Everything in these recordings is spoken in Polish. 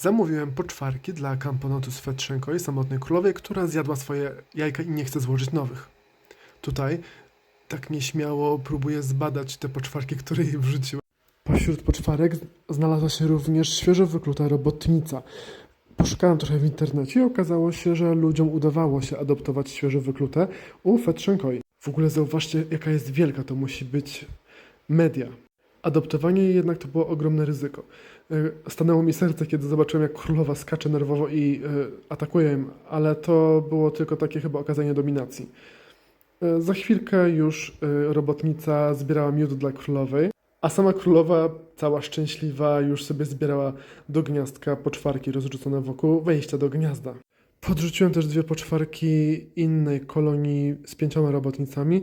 Zamówiłem poczwarki dla kamponotu Swetrzenko samotnej królowej, która zjadła swoje jajka i nie chce złożyć nowych. Tutaj tak nieśmiało próbuję zbadać te poczwarki, które jej wrzuciłem. Pośród poczwarek znalazła się również świeżo wykluta robotnica. Poszukałem trochę w internecie i okazało się, że ludziom udawało się adoptować świeżo wyklute u Fetrzenkoi. W ogóle zauważcie, jaka jest wielka to musi być media. Adoptowanie jednak to było ogromne ryzyko. E, Stanęło mi serce, kiedy zobaczyłem, jak królowa skacze nerwowo i e, atakuje ale to było tylko takie chyba okazanie dominacji. E, Za chwilkę już robotnica zbierała miód dla królowej, a sama królowa, cała szczęśliwa, już sobie zbierała do gniazdka poczwarki rozrzucone wokół wejścia do gniazda. Podrzuciłem też dwie poczwarki innej kolonii z pięcioma robotnicami,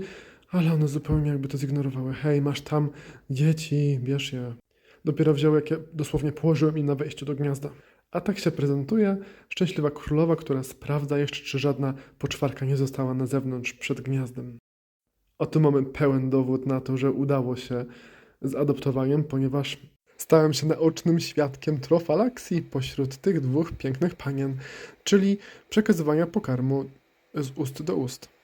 ale one zupełnie jakby to zignorowały. Hej, masz tam dzieci, bierz je. Dopiero wzięły, jak ja dosłownie położyłem je na wejściu do gniazda. A tak się prezentuje szczęśliwa królowa, która sprawdza jeszcze, czy żadna poczwarka nie została na zewnątrz przed gniazdem. Oto mamy pełen dowód na to, że udało się z adoptowaniem, ponieważ stałem się naocznym świadkiem trofalaksji pośród tych dwóch pięknych panien, czyli przekazywania pokarmu z ust do ust.